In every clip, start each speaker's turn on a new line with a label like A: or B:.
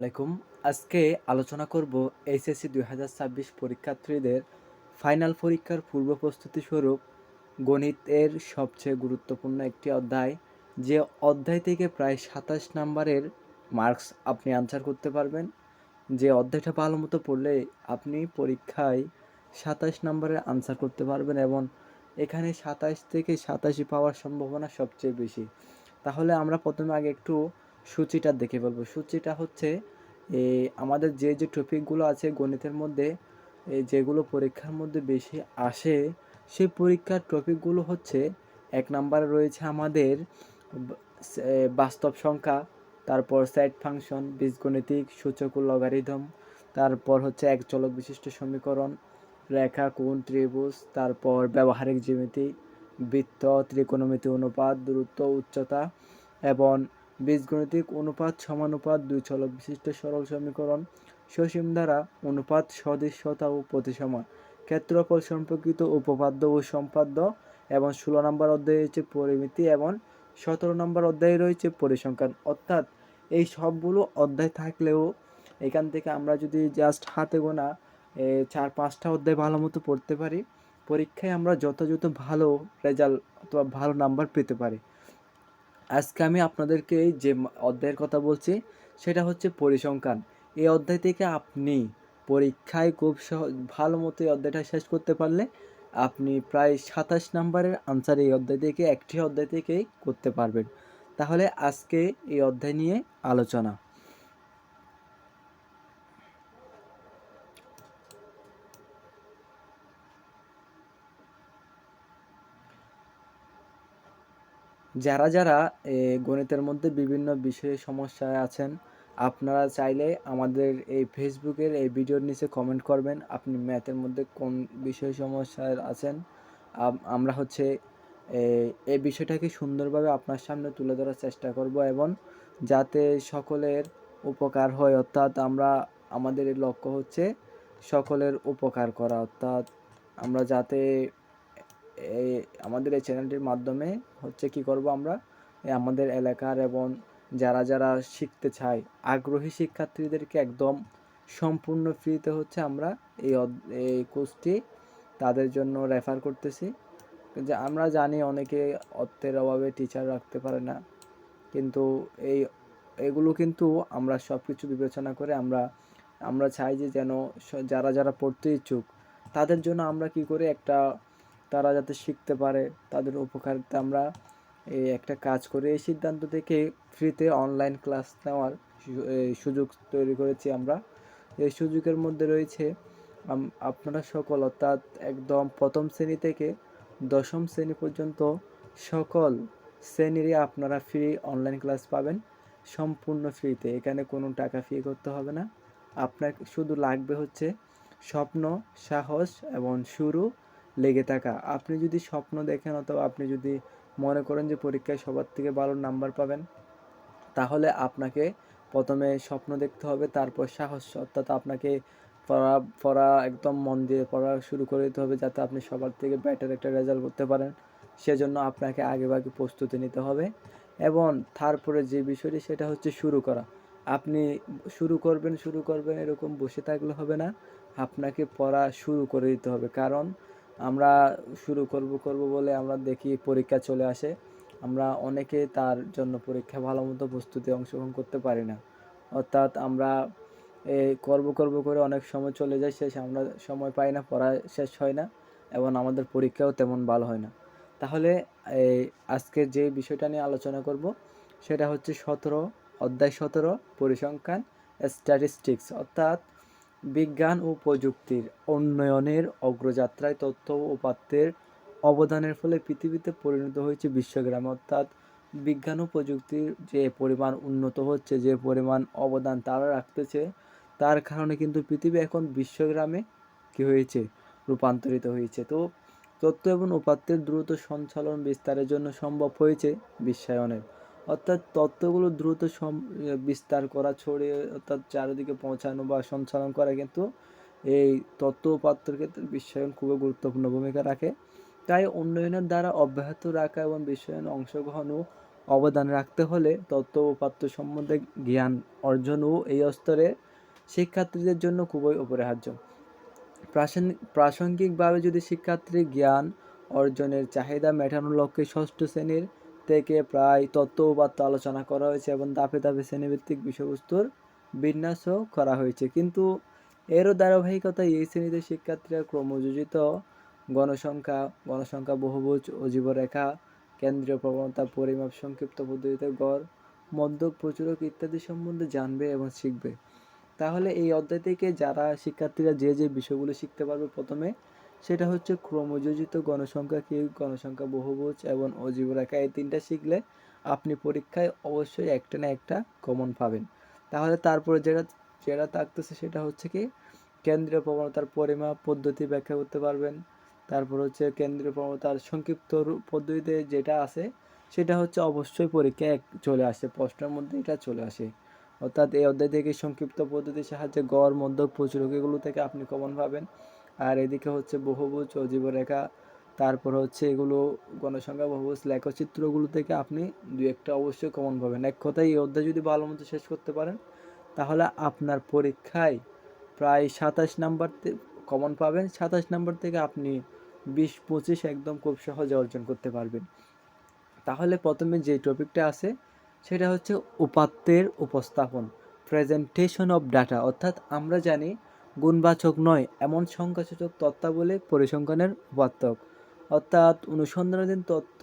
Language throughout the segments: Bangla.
A: আলাইকুম। আজকে আলোচনা করব এইচএসসি দুই হাজার ছাব্বিশ পরীক্ষার্থীদের ফাইনাল পরীক্ষার পূর্ব প্রস্তুতি স্বরূপ গণিতের সবচেয়ে গুরুত্বপূর্ণ একটি অধ্যায়। যে অধ্যায় থেকে প্রায় সাতাশ নাম্বারের মার্কস আপনি আনসার করতে পারবেন। যে অধ্যায়টা ভালো মতো পড়লে আপনি পরীক্ষায় সাতাশ নাম্বারের আনসার করতে পারবেন এবং এখানে সাতাশ থেকে সাতাশি পাওয়ার সম্ভাবনা সবচেয়ে বেশি। তাহলে আমরা প্রথমে আগে একটু সূচিটা দেখে ফেলব সূচিটা হচ্ছে এই আমাদের যে যে টপিকগুলো আছে গণিতের মধ্যে এই যেগুলো পরীক্ষার মধ্যে বেশি আসে, সেই পরীক্ষার টপিকগুলো হচ্ছে, এক নম্বরে রয়েছে আমাদের বাস্তব সংখ্যা, তারপর সেট ফাংশন বীজগণিতিক, সূচক লগারিদম তারপর হচ্ছে এক চলক বিশিষ্ট সমীকরণ, রেখা, কোণ, ত্রিভুজ, তারপর ব্যবহারিক জ্যামিতি, বৃত্ত, ত্রিকোণমিতি অনুপাত, দূরত্ব, উচ্চতা, এবং বীজগণিতিক অনুপাত সমানুপাত দুই চলক বিশিষ্ট সরল সমীকরণ সসীম দ্বারা অনুপাত সদৃশ্যতা ও প্রতিসমান। ক্ষেত্রফল সম্পর্কিত উপপাদ্য ও সম্পাদ্য এবং ষোলো নম্বর অধ্যায়ে রয়েছে পরিমিতি এবং সতেরো নম্বর অধ্যায়ে রয়েছে পরিসংখ্যান। অর্থাৎ এই সবগুলো অধ্যায় থাকলেও এখান থেকে আমরা যদি জাস্ট হাতে গোনা চার, পাঁচটা অধ্যায় ভালো মতো পড়তে পারি, পরীক্ষায় আমরা যথাযথ ভালো রেজাল্ট অথবা ভালো নাম্বার পেতে পারি। আজকে আমি আপনাদেরকে যে অধ্যায়ের কথা বলছি, সেটা হচ্ছে পরিসংখ্যান। এই অধ্যায় থেকে আপনি পরীক্ষায় খুব সহজ ভালো মতো এই অধ্যায়টা শেষ করতে পারলে আপনি প্রায় সাতাশ নাম্বারের আনসার এই অধ্যায় থেকে, একটি অধ্যায় থেকেই করতে পারবেন। তাহলে আজকে এই অধ্যায় নিয়ে আলোচনা। যারা যারা গণিতের মধ্যে বিভিন্ন বিষয়ে সমস্যায় আছেন, আপনারা চাইলে আমাদের এই ফেসবুকের এই ভিডিওর নিচে কমেন্ট করবেন, আপনি ম্যাথের মধ্যে কোন বিষয়ে সমস্যায় আছেন। আমরা হচ্ছে এই বিষয়টাকে সুন্দরভাবে আপনার সামনে তুলে ধরার চেষ্টা করব এবং যাতে সকলের উপকার হয়, অর্থাৎ আমরা, আমাদের লক্ষ্য হচ্ছে সকলের উপকার করা, অর্থাৎ আমরা যাতে এই আমাদের এই চ্যানেলটির মাধ্যমে হচ্ছে কি করব আমরা? আমাদের এলাকার এবং যারা যারা শিখতে চায়, আগ্রহী শিক্ষার্থীদেরকে একদম সম্পূর্ণ ফ্রিতে হচ্ছে আমরা এই এই কোর্সটি তাদের জন্য রেফার করতেছি। যে আমরা জানি অনেকে অর্থের অভাবে টিচার রাখতে পারে না, কিন্তু এই, এগুলো কিন্তু আমরা সব কিছু বিবেচনা করে আমরা আমরা চাই যে যেন যারা যারা পড়তে ইচ্ছুক, তাদের জন্য আমরা কি করে একটা তারা যাতে শিখতে পারে তাদের উপকারিতা আমরা এই একটা কাজ করে এই সিদ্ধান্ত থেকে ফ্রিতে অনলাইন ক্লাস নেওয়ার সুযোগ তৈরি করেছি আমরা। এই সুযোগের মধ্যে রয়েছে আপনারা সকল অর্থাৎ একদম প্রথম শ্রেণি থেকে দশম শ্রেণি পর্যন্ত সকল শ্রেণীরই আপনারা ফ্রি অনলাইন ক্লাস পাবেন, সম্পূর্ণ ফ্রিতে এখানে কোনো টাকা ফি করতে হবে না। আপনার শুধু লাগবে হচ্ছে স্বপ্ন, সাহস এবং শুরু লেগে থাকা। আপনি যদি স্বপ্ন দেখেন অথবা আপনি যদি মনে করেন যে পরীক্ষায় সবার থেকে ভালো নাম্বার পাবেন, তাহলে আপনাকে প্রথমে স্বপ্ন দেখতে হবে, তারপর সাহস। অর্থাৎ আপনাকে পড়া পড়া একদম মন দিয়ে পড়া শুরু করে দিতে হবে যাতে আপনি সবার থেকে বেটার একটা রেজাল্ট করতে পারেন। সেজন্য আপনাকে আগেভাগে প্রস্তুতি নিতে হবে। এবং তারপরে যে বিষয়টি, সেটা হচ্ছে শুরু করা। আপনি শুরু করবেন শুরু করবেন এরকম বসে থাকলে হবে না। আপনাকে পড়া শুরু করে দিতে হবে। কারণ আমরা শুরু করব করব বলে আমরা দেখি পরীক্ষা চলে আসে। আমরা অনেকে তার জন্য পরীক্ষা ভালো মতো প্রস্তুতি অংশগ্রহণ করতে পারি না। অর্থাৎ আমরা এই করব করব করে অনেক সময় চলে যায়, শেষ আমরা সময় পাই না, পড়া শেষ হয় না এবং আমাদের পরীক্ষাও তেমন ভালো হয় না। তাহলে এই আজকে যে বিষয়টা নিয়ে আলোচনা করব সেটা হচ্ছে সতেরো, অধ্যায় সতেরো, পরিসংখ্যান, স্ট্যাটিস্টিক্স। অর্থাৎ বিজ্ঞান ও প্রযুক্তির উন্নয়নের অগ্রযাত্রায় তথ্য ও উপাত্তের অবদানের ফলে পৃথিবীতে পরিণত হয়েছে বিশ্বগ্রাম। অর্থাৎ বিজ্ঞান ও প্রযুক্তির যে পরিমাণ উন্নত হচ্ছে, যে পরিমাণ অবদান তারা রাখতেছে, তার কারণে কিন্তু পৃথিবী এখন বিশ্বগ্রামে কি হয়েছে? রূপান্তরিত হয়েছে। তো তথ্য এবং উপাত্তের দ্রুত সঞ্চালন বিস্তারের জন্য সম্ভব হয়েছে বিশ্বায়নের অর্থাৎ তথ্যগুলো দ্রুত বিস্তার করা, ছড়িয়ে, অর্থাৎ চারিদিকে পৌঁছানো বা সঞ্চালন করা কিন্তু এই তথ্য উপাত্তের ক্ষেত্রে বিশ্বায়ন খুবই গুরুত্বপূর্ণ ভূমিকা রাখে। তাই উন্নয়নের দ্বারা অব্যাহত রাখা এবং বিশ্বায়নে অংশগ্রহণ ও অবদান রাখতে হলে তত্ত্ব উপাত্ত সম্বন্ধে জ্ঞান অর্জনও এই স্তরে শিক্ষার্থীদের জন্য খুবই অপরিহার্য। প্রাসঙ্গিকভাবে যদি শিক্ষার্থীর জ্ঞান অর্জনের চাহিদা মেটানোর লক্ষ্যে ষষ্ঠ শ্রেণির থেকে প্রায় তত্ত্ব উপাত্ত আলোচনা করা হয়েছে এবং ধাপে ধাপে শ্রেণীভিত্তিক বিষয়বস্তুর বিন্যাসও করা হয়েছে। কিন্তু এরও ধারাবাহিকতায় এই শ্রেণীতে শিক্ষার্থীরা ক্রমযোজিত গণসংখ্যা গণসংখ্যা বহুভুজ ও জীবরেখা, কেন্দ্রীয় প্রবণতা, পরিমাপ, সংক্ষিপ্ত পদ্ধতিতে গড়, মধ্যক, প্রচুরক ইত্যাদি সম্বন্ধে জানবে এবং শিখবে। তাহলে এই অধ্যায় থেকে যারা শিক্ষার্থীরা যে যে বিষয়গুলো শিখতে পারবে প্রথমে সেটা হচ্ছে ক্রমযোজিত গণসংখ্যা কি? গণসংখ্যা বহুভুজ এবং অজীব রেখা এই তিনটা শিখলে আপনি পরীক্ষায় অবশ্যই একটা না একটা কমন পাবেন। তাহলে তারপরে যেটা যেটা থাকতেছে সেটা হচ্ছে কি? কেন্দ্রীয় প্রবণতার পরিমাপ পদ্ধতি ব্যাখ্যা করতে পারবেন। তারপর হচ্ছে কেন্দ্রীয় প্রবণতার সংক্ষিপ্ত পদ্ধতিতে যেটা আছে, সেটা হচ্ছে অবশ্যই পরীক্ষায় চলে আসে, প্রশ্নের মধ্যে এটা চলে আসে। অর্থাৎ এই অধ্যায় থেকে সংক্ষিপ্ত পদ্ধতির সাহায্যে গড়, মধ্যক, প্রচুরক এগুলো থেকে আপনি কমন পাবেন। আর এদিকে হচ্ছে বহুভুজ ও জীবরেখা। তারপর হচ্ছে এগুলো গণসংখ্যা, বহুভুজ লেখচিত্রগুলো থেকে আপনি দু একটা অবশ্যই কমন পাবেন। এক কথায় এই অধ্যায় যদি ভালো মতো শেষ করতে পারেন, তাহলে আপনার পরীক্ষায় প্রায় সাতাশ নাম্বার কমন পাবেন। সাতাশ নাম্বার থেকে আপনি বিশ, পঁচিশ একদম খুব সহজে অর্জন করতে পারবেন। তাহলে প্রথমে যে টপিকটা আছে, সেটা হচ্ছে উপাত্তের উপস্থাপন প্রেজেন্টেশন অফ ডাটা অর্থাৎ আমরা জানি গুণবাচক নয়, এমন সংখ্যাসূচক তত্ত্বাবলী পরিসংখ্যানের উপাত্তক। অর্থাৎ অনুসন্ধানাধীন তথ্য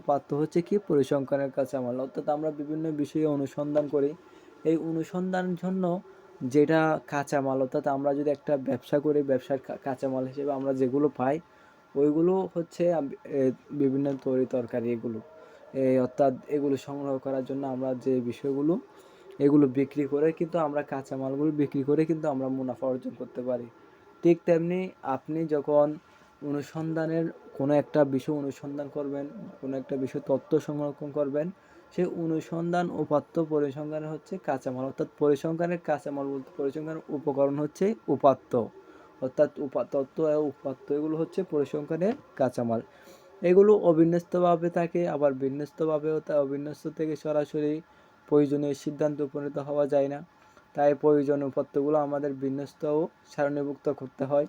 A: উপাত্ত হচ্ছে কি? পরিসংখ্যানের কাছে কাঁচামাল অর্থাৎ আমরা বিভিন্ন বিষয়ে অনুসন্ধান করি। এই অনুসন্ধানের জন্য যেটা কাঁচামাল, অর্থাৎ আমরা যদি একটা ব্যবসা করি, ব্যবসার কাঁচামাল হিসেবে আমরা যেগুলো পাই, ওইগুলো হচ্ছে বিভিন্ন তরি তরকারি এগুলো। এই অর্থাৎ এগুলো সংগ্রহ করার জন্য আমরা যে বিষয়গুলো এগুলো বিক্রি করে কিন্তু আমরা কাঁচামালগুলো বিক্রি করে কিন্তু আমরা মুনাফা অর্জন করতে পারি। ঠিক তেমনি আপনি যখন অনুসন্ধানের কোনো একটা বিষয় অনুসন্ধান করবেন, কোনো একটা বিষয় তথ্য সংরক্ষণ করবেন, সেই অনুসন্ধান উপাত্ত পরিসংখ্যানের হচ্ছে কাঁচামাল। অর্থাৎ পরিসংখ্যানের কাঁচামাল বলতে পরিসংখ্যানের উপকরণ হচ্ছে উপাত্ত। অর্থাৎ তত্ত্ব উপাত্ত এগুলো হচ্ছে পরিসংখ্যানের কাঁচামাল। এগুলো অবিন্যস্তভাবে থাকে, আবার বিন্যস্তভাবেও তা অবিন্যস্ত থেকে সরাসরি প্রয়োজনীয় সিদ্ধান্ত উপনীত হওয়া যায় না। তাই প্রয়োজন উপাত্তগুলো আমাদের বিন্যস্ত ও সারণীভুক্ত করতে হয়।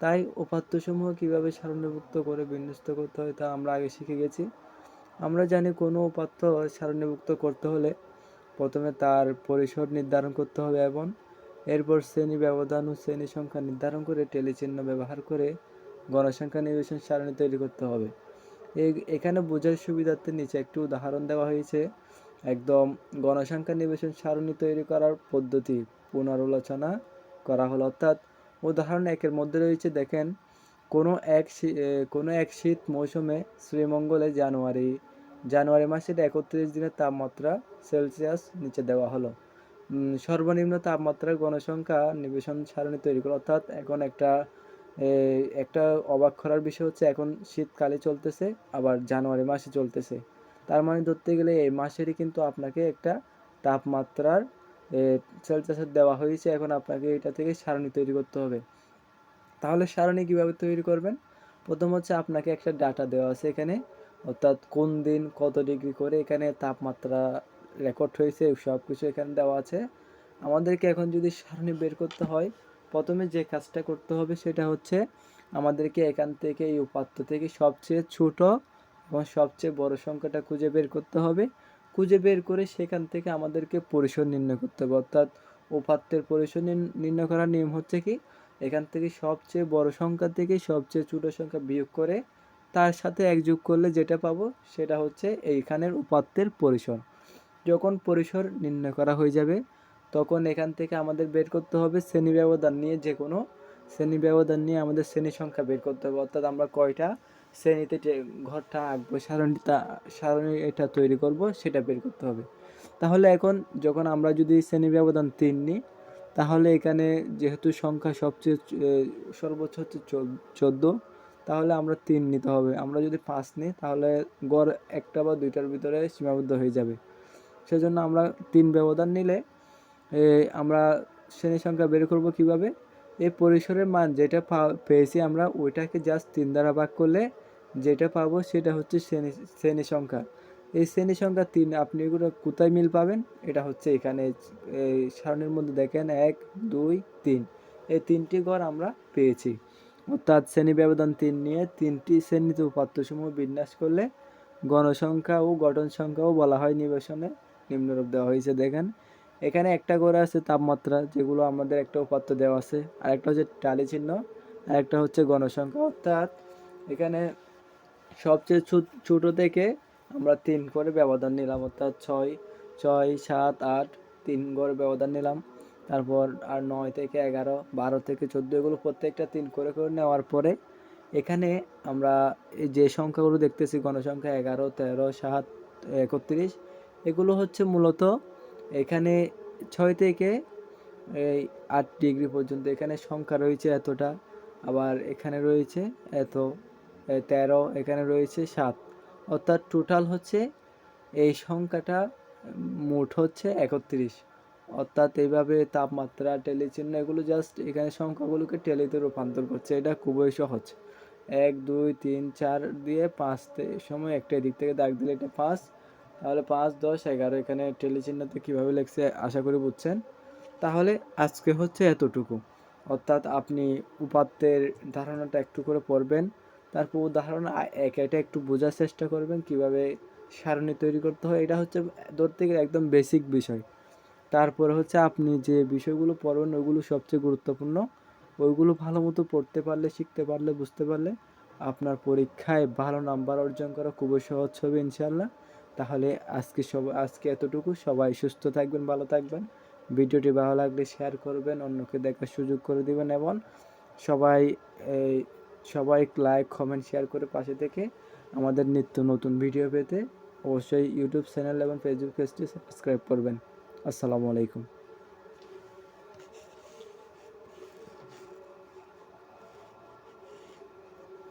A: তাই উপাত্তসমূহ কীভাবে সারণীভুক্ত করে বিন্যস্ত করতে হয় তা আমরা আগে শিখে গেছি। আমরা জানি কোনো উপাত্ত সারণীভুক্ত করতে হলে প্রথমে তার পরিসর নির্ধারণ করতে হবে এবং এরপর শ্রেণি ব্যবধান ও শ্রেণি সংখ্যা নির্ধারণ করে টেলিচিহ্ন ব্যবহার করে গণসংখ্যা নিবেশন সারণী তৈরি করতে হবে। এখানে বোঝার সুবিধার্থে নিচে একটি উদাহরণ দেওয়া হয়েছে। একদম গণসংখ্যা নিবেশন সারণী তৈরি করার পদ্ধতি পুনরালোচনা করা হলো। অর্থাৎ উদাহরণ একের মধ্যে রয়েছে, দেখেন, কোনো এক কোনো এক শীত মৌসুমে শ্রীমঙ্গলে জানুয়ারি জানুয়ারি মাসের একত্রিশ দিনের তাপমাত্রা সেলসিয়াস নিচে দেওয়া হলো। সর্বনিম্ন তাপমাত্রার গণসংখ্যা নিবেশন সারণী তৈরি করা, অর্থাৎ এখন একটা একটা অবাক করার বিষয় হচ্ছে, এখন শীতকালে চলতেছে, আবার জানুয়ারি মাসে চলতেছে। তার মানে ধরতে গেলে এই মাসেরই কিন্তু আপনাকে একটা তাপমাত্রার সেলসিয়াসের দেওয়া হয়েছে। এখন আপনাকে এটা থেকে সারণী তৈরি করতে হবে। তাহলে সারণী কীভাবে তৈরি করবেন? প্রথম হচ্ছে আপনাকে একটা ডাটা দেওয়া আছে এখানে। অর্থাৎ কোন দিন কত ডিগ্রি করে এখানে তাপমাত্রা রেকর্ড হয়েছে সব কিছু এখানে দেওয়া আছে। আমাদেরকে এখন যদি সারণী বের করতে হয়, প্রথমে যে কাজটা করতে হবে সেটা হচ্ছে আমাদেরকে এখান থেকে এই উপাত্ত থেকে সবচেয়ে ছোট এবং সবচেয়ে বড় সংখ্যাটা খুঁজে বের করতে হবে। খুঁজে বের করে সেখান থেকে আমাদেরকে পরিসর নির্ণয় করতে হবে। অর্থাৎ উপাত্তের পরিসর নির্ণ- নির্ণয় করার নিয়ম হচ্ছে কি? এখান থেকে সবচেয়ে বড় সংখ্যা থেকে সবচেয়ে ছোট সংখ্যা বিয়োগ করে তার সাথে এক যোগ করলে যেটা পাবো সেটা হচ্ছে এইখানের উপাত্তের পরিসর। যখন পরিসর নির্ণয় করা হয়ে যাবে, তখন এখান থেকে আমাদের বের করতে হবে শ্রেণি ব্যবধান নিয়ে যে কোনো শ্রেণি ব্যবধান নিয়ে আমাদের শ্রেণি সংখ্যা বের করতে হবে। অর্থাৎ আমরা কয়টা? শ্রেণীতে যে ঘরটা আঁকবো সারণীটা, সারণী এটা তৈরি করব, সেটা বের করতে হবে। তাহলে এখন যখন আমরা যদি শ্রেণি ব্যবধান তিন নিই, তাহলে এখানে যেহেতু সংখ্যা সবচেয়ে সর্বোচ্চ হচ্ছে চোদ্দ, তাহলে আমরা তিন নিতে হবে। আমরা যদি পাঁচ নিই, তাহলে গড় একটা বা দুইটার ভিতরে সীমাবদ্ধ হয়ে যাবে। সেজন্য আমরা তিন ব্যবধান নিলে আমরা শ্রেণি সংখ্যা বের করব কীভাবে? এই পরিসরের মান যেটা পেয়েছি আমরা, ওইটাকে জাস্ট তিন দ্বারা ভাগ করলে যেটা পাবো সেটা হচ্ছে শ্রেণি শ্রেণি সংখ্যা। এই শ্রেণি সংখ্যা তিন, আপনি এগুলো কোথায় মিল পাবেন? এটা হচ্ছে এখানে, এই সারণীর মধ্যে দেখেন, এক, দুই, তিন। এই তিনটি ঘর আমরা পেয়েছি। অর্থাৎ শ্রেণি ব্যবধান তিন নিয়ে তিনটি শ্রেণীতে উপাত্তসমূহ বিন্যাস করলে গণসংখ্যা ও গঠন সংখ্যাও বলা হয় নিবেশনে। নিম্নরূপ দেওয়া হয়েছে, দেখেন। এখানে একটা করে আছে তাপমাত্রা, যেগুলো আমাদের একটা উপাত্ত দেওয়া আছে। আর একটা হচ্ছে টালি চিহ্ন আর একটা হচ্ছে গণসংখ্যা। অর্থাৎ এখানে সবচেয়ে ছোট- থেকে আমরা তিন করে ব্যবধান নিলাম। অর্থাৎ ছয় ছয়, সাত, আট, তিন করে ব্যবধান নিলাম। তারপর আর নয় থেকে এগারো, বারো থেকে চোদ্দ, এগুলো প্রত্যেকটা তিন করে করে নেওয়ার পরে এখানে আমরা যে সংখ্যাগুলো দেখতেছি, গণসংখ্যা এগারো, তেরো, সাত, একত্রিশ, এগুলো হচ্ছে মূলত এখানে ছয় থেকে, এই আট ডিগ্রি পর্যন্ত এখানে সংখ্যা রয়েছে এতটা। আবার এখানে রয়েছে এত তেরো, এখানে রয়েছে সাত। অর্থাৎ টোটাল হচ্ছে এই সংখ্যাটা মোট হচ্ছে একত্রিশ। অর্থাৎ এইভাবে তাপমাত্রা টেলিচিহ্ন এগুলো জাস্ট এখানে সংখ্যাগুলোকে টেলিতে রূপান্তর করছে। এটা খুবই সহজ। এক, দুই, তিন, চার দিয়ে পাঁচ সময় একটা দিক থেকে দাগ দিলে এটা পাঁচ তাহলে পাঁচ, দশ, এগারো, এখানে টেলিচিহ্নতে কীভাবে লিখছে আশা করি বুঝছেন। তাহলে আজকে হচ্ছে এতটুকু। অর্থাৎ আপনি উপাত্তের ধারণাটা একটু করে পড়বেন, তারপর উদাহরণ এক এটা একটু বোঝার চেষ্টা করবেন, কীভাবে সারণী তৈরি করতে হয়, এটা হচ্ছে ধরতে গেলে একদম বেসিক বিষয়। তারপরে হচ্ছে আপনি যে বিষয়গুলো পড়বেন ওইগুলো সবচেয়ে গুরুত্বপূর্ণ। ওইগুলো ভালো মতো পড়তে পারলে, শিখতে পারলে, বুঝতে পারলে আপনার পরীক্ষায় ভালো নাম্বার অর্জন করা খুবই সহজ হবে ইনশাল্লাহ তাহলে আজকে সব, আজকে এতটুকু। সবাই সুস্থ থাকবেন, ভালো থাকবেন। ভিডিওটি ভালো লাগলে শেয়ার করবেন, অন্যকে দেখার সুযোগ করে দেবেন এবং সবাই, এই, সবাই লাইক কমেন্ট শেয়ার করে পাশে থেকে আমাদের নিত্য নতুন ভিডিও পেতে অবশ্যই ইউটিউব চ্যানেল এবং ফেসবুক পেজটি সাবস্ক্রাইব করবেন। আসসালামু আলাইকুম।